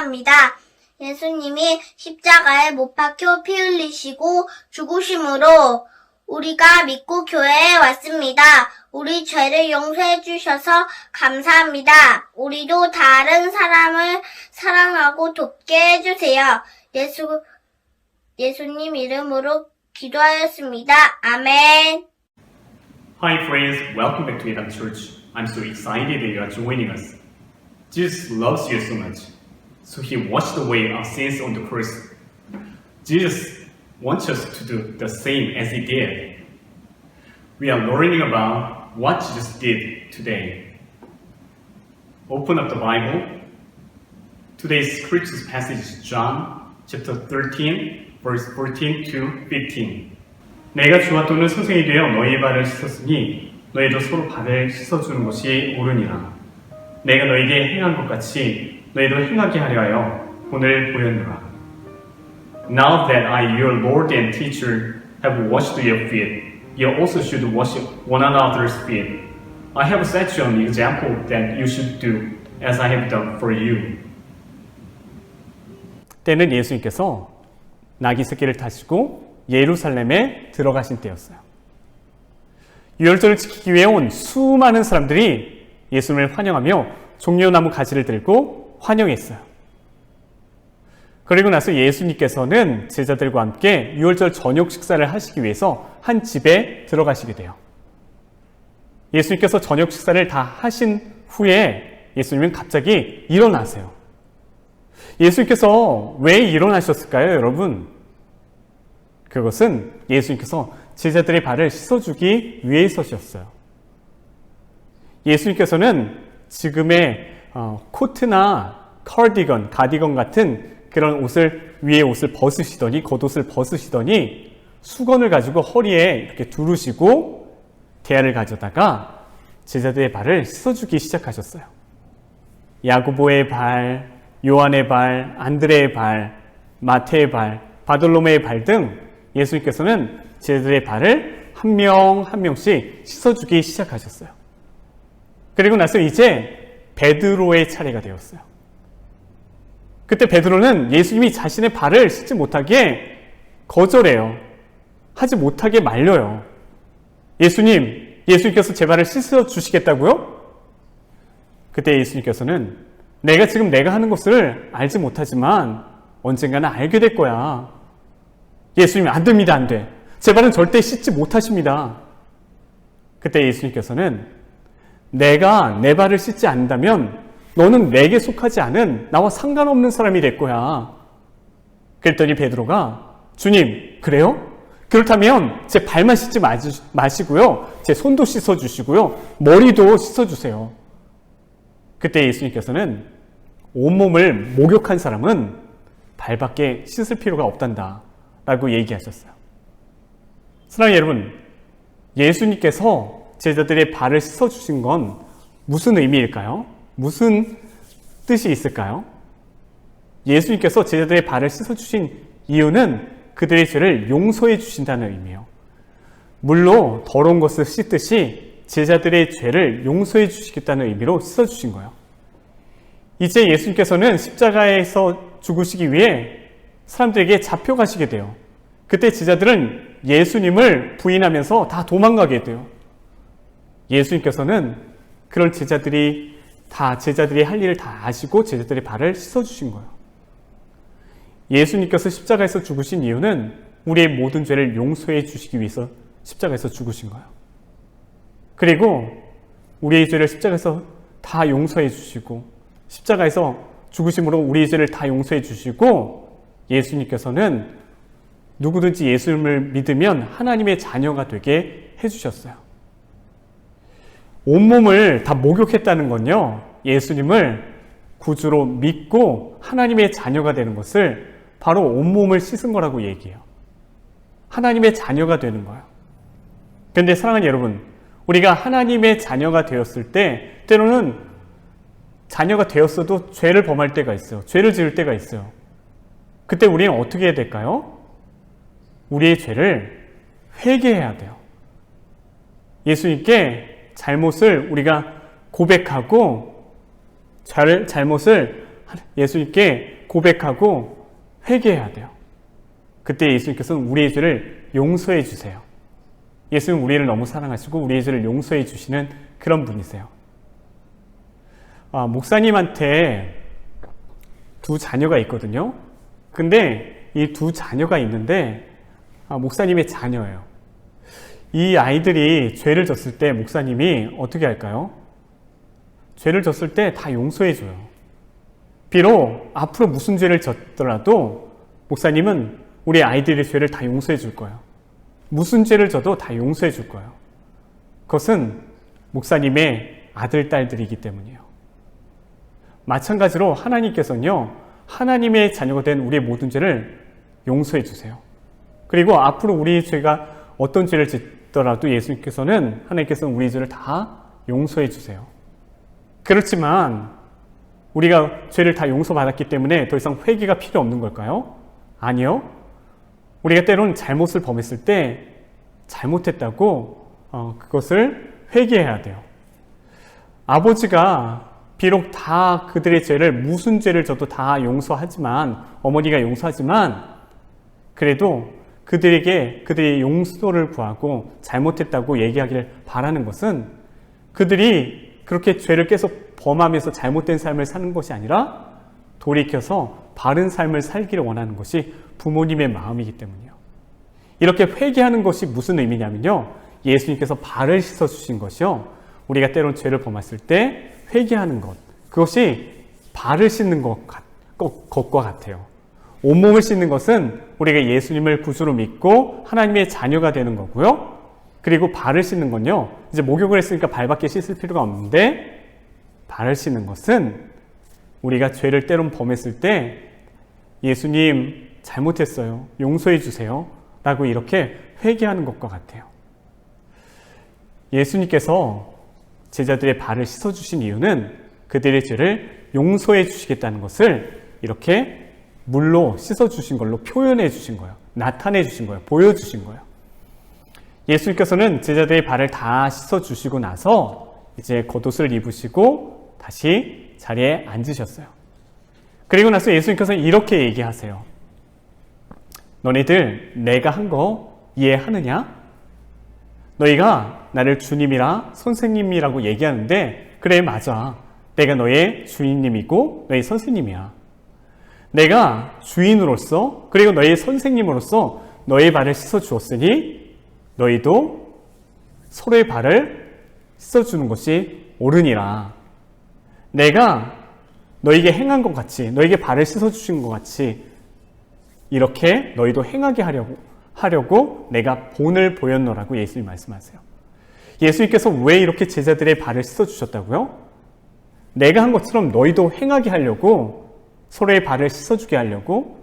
감사합니다. 예수님이 십자가에 못 박혀 피 흘리시고 죽으심으로 우리가 믿고 교회에 왔습니다. 우리 죄를 용서해 주셔서 감사합니다. 우리도 다른 사람을 사랑하고 돕게 해주세요. 예수, 예수님 이름으로 기도하였습니다. 아멘. Hi friends, welcome back to Edam Church. I'm so excited that you are joining us. Jesus loves you so much, so he washed away our sins on the cross. Jesus wants us to do the same as he did. We are learning about what Jesus did today. Open up the Bible. Today's scripture passage is John chapter 13, verse 14 to 15. 내가 주와 또는 선생이 되어 너희의 발을 씻었으니 너희도 서로 발을 씻어주는 것이 옳으니라. 내가 너희에게 행한 것 같이 너희도 행하게 하려 하여 오늘 보였노라. Now that I, your Lord and teacher, have washed your feet, you also should wash one another's feet. I have set you an example that you should do as I have done for you. 때는 예수님께서 나귀 새끼를 타시고 예루살렘에 들어가신 때였어요. 유월절을 지키기 위해 온 수많은 사람들이 예수님을 환영하며 종려나무 가지를 들고 환영했어요. 그리고 나서 예수님께서는 제자들과 함께 유월절 저녁 식사를 하시기 위해서 한 집에 들어가시게 돼요. 예수님께서 저녁 식사를 다 하신 후에 예수님은 갑자기 일어나세요. 예수님께서 왜 일어나셨을까요, 여러분? 그것은 예수님께서 제자들의 발을 씻어주기 위해서셨어요. 예수님께서는 지금의 어, 코트나 커디건, 가디건 같은 그런 옷을 위에 옷을 벗으시더니 겉옷을 벗으시더니 수건을 가지고 허리에 이렇게 두르시고 대야를 가져다가 제자들의 발을 씻어주기 시작하셨어요. 야고보의 발, 요한의 발, 안드레의 발, 마태의 발, 바돌로메의 발 등 예수님께서는 제자들의 발을 한 명한 명씩 씻어주기 시작하셨어요. 그리고 나서 이제 베드로의 차례가 되었어요. 그때 베드로는 예수님이 자신의 발을 씻지 못하게 거절해요. 하지 못하게 말려요. 예수님, 예수님께서 제 발을 씻어 주시겠다고요? 그때 예수님께서는 내가 지금 내가 하는 것을 알지 못하지만 언젠가는 알게 될 거야. 예수님 안 됩니다, 안 돼. 제 발은 절대 씻지 못하십니다. 그때 예수님께서는 내가 내 발을 씻지 않는다면 너는 내게 속하지 않은 나와 상관없는 사람이 될 거야. 그랬더니 베드로가 주님, 그래요? 그렇다면 제 발만 씻지 마시고요. 제 손도 씻어 주시고요. 머리도 씻어 주세요. 그때 예수님께서는 온몸을 목욕한 사람은 발밖에 씻을 필요가 없단다. 라고 얘기하셨어요. 사랑하는 여러분, 예수님께서 제자들의 발을 씻어 주신 건 무슨 의미일까요? 무슨 뜻이 있을까요? 예수님께서 제자들의 발을 씻어 주신 이유는 그들의 죄를 용서해 주신다는 의미예요. 물로 더러운 것을 씻듯이 제자들의 죄를 용서해 주시겠다는 의미로 씻어 주신 거예요. 이제 예수님께서는 십자가에서 죽으시기 위해 사람들에게 잡혀가시게 돼요. 그때 제자들은 예수님을 부인하면서 다 도망가게 돼요. 예수님께서는 그런 제자들이 다 제자들이 할 일을 다 아시고 제자들의 발을 씻어주신 거예요. 예수님께서 십자가에서 죽으신 이유는 우리의 모든 죄를 용서해 주시기 위해서 십자가에서 죽으신 거예요. 그리고 우리의 죄를 십자가에서 다 용서해 주시고 십자가에서 죽으심으로 우리의 죄를 다 용서해 주시고 예수님께서는 누구든지 예수님을 믿으면 하나님의 자녀가 되게 해주셨어요. 온몸을 다 목욕했다는 건요, 예수님을 구주로 믿고 하나님의 자녀가 되는 것을 바로 온몸을 씻은 거라고 얘기해요. 하나님의 자녀가 되는 거예요. 근데 사랑하는 여러분, 우리가 하나님의 자녀가 되었을 때, 때로는 자녀가 되었어도 죄를 범할 때가 있어요. 죄를 지을 때가 있어요. 그때 우리는 어떻게 해야 될까요? 우리의 죄를 회개해야 돼요. 예수님께 잘못을 우리가 고백하고 잘, 잘못을 예수님께 고백하고 회개해야 돼요. 그때 예수님께서는 우리의 죄를 용서해 주세요. 예수는 우리를 너무 사랑하시고 우리의 죄를 용서해 주시는 그런 분이세요. 아, 목사님한테 두 자녀가 있거든요. 근데 이 두 자녀가 있는데 아, 목사님의 자녀예요. 이 아이들이 죄를 졌을 때 목사님이 어떻게 할까요? 죄를 졌을 때 다 용서해 줘요. 비록 앞으로 무슨 죄를 졌더라도 목사님은 우리 아이들의 죄를 다 용서해 줄 거예요. 무슨 죄를 져도 다 용서해 줄 거예요. 그것은 목사님의 아들, 딸들이기 때문이에요. 마찬가지로 하나님께서는요, 하나님의 자녀가 된 우리의 모든 죄를 용서해 주세요. 그리고 앞으로 우리 죄가 어떤 죄를 짓 더라도 예수님께서는, 하나님께서는 우리 죄를 다 용서해 주세요. 그렇지만, 우리가 죄를 다 용서받았기 때문에 더 이상 회개가 필요 없는 걸까요? 아니요. 우리가 때론 잘못을 범했을 때 잘못했다고 어, 그것을 회개해야 돼요. 아버지가 비록 다 그들의 죄를 무슨 죄를 져도 다 용서하지만 어머니가 용서하지만 그래도 그들에게 그들의 용서를 구하고 잘못했다고 얘기하기를 바라는 것은 그들이 그렇게 죄를 계속 범하면서 잘못된 삶을 사는 것이 아니라 돌이켜서 바른 삶을 살기를 원하는 것이 부모님의 마음이기 때문이에요. 이렇게 회개하는 것이 무슨 의미냐면요. 예수님께서 발을 씻어 주신 것이요. 우리가 때론 죄를 범했을 때 회개하는 것. 그것이 발을 씻는 것, 것과 같아요. 온몸을 씻는 것은 우리가 예수님을 구주로 믿고 하나님의 자녀가 되는 거고요. 그리고 발을 씻는 건요. 이제 목욕을 했으니까 발밖에 씻을 필요가 없는데 발을 씻는 것은 우리가 죄를 때론 범했을 때 예수님 잘못했어요. 용서해 주세요. 라고 이렇게 회개하는 것과 같아요. 예수님께서 제자들의 발을 씻어 주신 이유는 그들의 죄를 용서해 주시겠다는 것을 이렇게 물로 씻어주신 걸로 표현해 주신 거예요. 나타내 주신 거예요. 보여주신 거예요. 예수님께서는 제자들의 발을 다 씻어주시고 나서 이제 겉옷을 입으시고 다시 자리에 앉으셨어요. 그리고 나서 예수님께서는 이렇게 얘기하세요. 너희들 내가 한 거 이해하느냐? 너희가 나를 주님이라 선생님이라고 얘기하는데 그래 맞아. 내가 너의 주인님이고 너의 선생님이야. 내가 주인으로서 그리고 너의 선생님으로서 너의 발을 씻어 주었으니 너희도 서로의 발을 씻어 주는 것이 옳으니라. 내가 너에게 행한 것 같이 너에게 발을 씻어 주신 것 같이 이렇게 너희도 행하게 하려고 하려고 내가 본을 보였노라고 예수님 말씀하세요. 예수님께서 왜 이렇게 제자들의 발을 씻어 주셨다고요? 내가 한 것처럼 너희도 행하게 하려고 서로의 발을 씻어 주게 하려고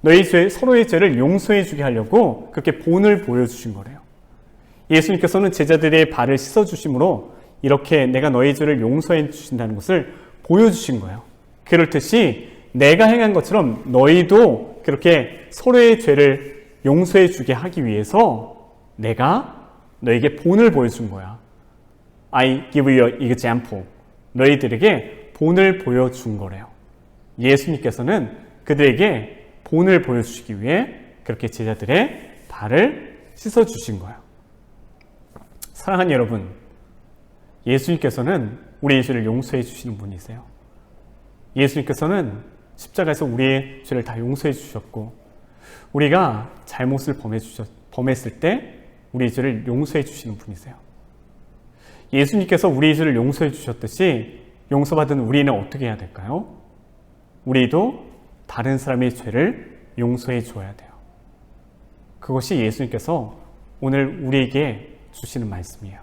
너희 죄 서로의 죄를 용서해 주게 하려고 그렇게 본을 보여 주신 거래요. 예수님께서는 제자들의 발을 씻어 주심으로 이렇게 내가 너희 죄를 용서해 주신다는 것을 보여 주신 거예요. 그렇듯이 내가 행한 것처럼 너희도 그렇게 서로의 죄를 용서해 주게 하기 위해서 내가 너에게 본을 보여준 거야. I give you example. 너희들에게 본을 보여준 거래요. 예수님께서는 그들에게 본을 보여주시기 위해 그렇게 제자들의 발을 씻어주신 거예요. 사랑하는 여러분, 예수님께서는 우리의 죄를 용서해 주시는 분이세요. 예수님께서는 십자가에서 우리의 죄를 다 용서해 주셨고, 우리가 잘못을 범해 주셨, 범했을 때 우리의 죄를 용서해 주시는 분이세요. 예수님께서 우리의 죄를 용서해 주셨듯이 용서받은 우리는 어떻게 해야 될까요? 우리도 다른 사람의 죄를 용서해 줘야 돼요. 그것이 예수님께서 오늘 우리에게 주시는 말씀이에요.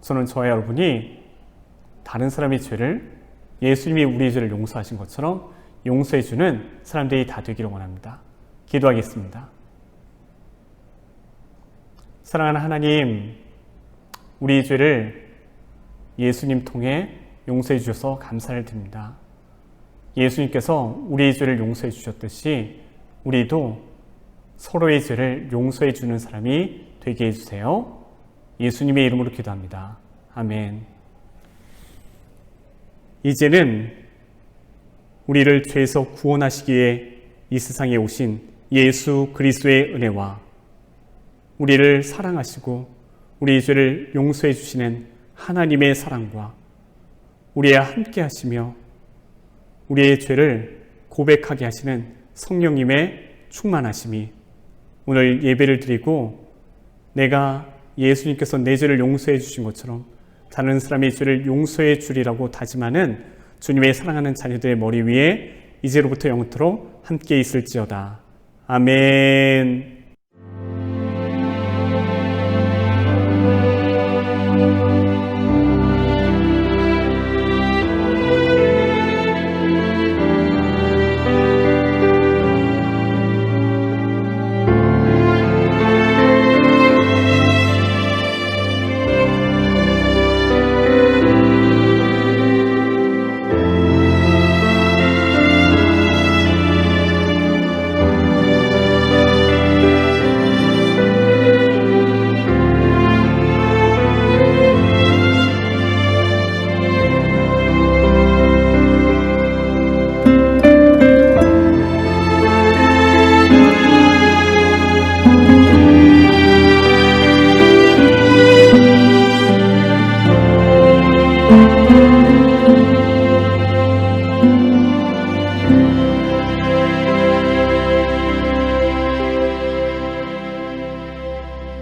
저는 저와 여러분이 다른 사람의 죄를 예수님이 우리의 죄를 용서하신 것처럼 용서해 주는 사람들이 다 되기를 원합니다. 기도하겠습니다. 사랑하는 하나님, 우리 죄를 예수님 통해 용서해 주셔서 감사를 드립니다. 예수님께서 우리의 죄를 용서해 주셨듯이 우리도 서로의 죄를 용서해 주는 사람이 되게 해주세요. 예수님의 이름으로 기도합니다. 아멘. 이제는 우리를 죄에서 구원하시기에 이 세상에 오신 예수 그리스도의 은혜와 우리를 사랑하시고 우리의 죄를 용서해 주시는 하나님의 사랑과 우리와 함께 하시며 우리의 죄를 고백하게 하시는 성령님의 충만하심이 오늘 예배를 드리고 내가 예수님께서 내 죄를 용서해 주신 것처럼 다른 사람의 죄를 용서해 주리라고 다짐하는 주님의 사랑하는 자녀들의 머리 위에 이제로부터 영원토록 함께 있을지어다. 아멘.